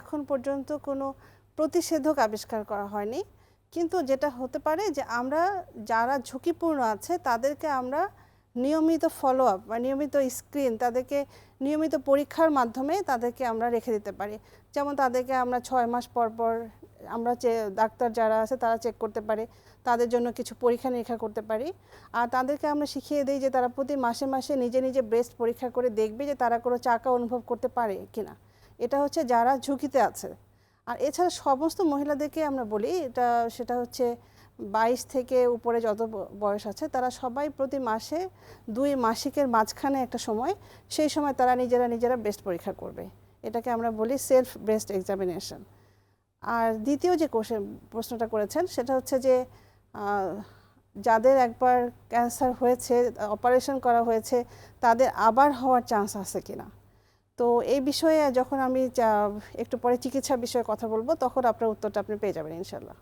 এখন পর্যন্ত কোনো প্রতিষেধক আবিষ্কার করা হয়নি। কিন্তু যেটা হতে পারে যে আমরা যারা ঝুঁকিপূর্ণ আছে, তাদেরকে আমরা নিয়মিত ফলো আপ বা নিয়মিত স্ক্রিন তাদেরকে নিয়মিত পরীক্ষার মাধ্যমে তাদেরকে আমরা রেখে দিতে পারি। যেমন তাদেরকে আমরা ছয় মাস পর পর আমরা চে, ডাক্তার যারা আছে তারা চেক করতে পারে, তাদের জন্য কিছু পরীক্ষা নিরীক্ষা করতে পারি। আর তাদেরকে আমরা শিখিয়ে দিই যে তারা প্রতি মাসে মাসে নিজে নিজে ব্রেস্ট পরীক্ষা করে দেখবে যে তারা কোনো চাকা অনুভব করতে পারে কিনা। এটা হচ্ছে যারা ঝুঁকিতে আছে। আর এছাড়া সমস্ত মহিলাদেরকে আমরা বলি, এটা, সেটা হচ্ছে বাইশ থেকে উপরে যত বয়স আছে, তারা সবাই প্রতি মাসে দুই মাসিকের মাঝখানে একটা সময়, সেই সময় তারা নিজেরা নিজেরা ব্রেস্ট পরীক্ষা করবে। এটাকে আমরা বলি সেলফ ব্রেস্ট এক্সামিনেশন আর দ্বিতীয় যে কোশ্চেন প্রশ্নটা করেছেন, সেটা হচ্ছে যে যাদের একবার ক্যান্সার হয়েছে অপারেশন করা হয়েছে, তাদের আবার হওয়ার চান্স আছে কিনা? তো এই বিষয়ে যখন আমি একটু পরে চিকিৎসা বিষয়ে কথা বলব, তখন আপনার উত্তরটা আপনি পেয়ে যাবেন ইনশাল্লাহ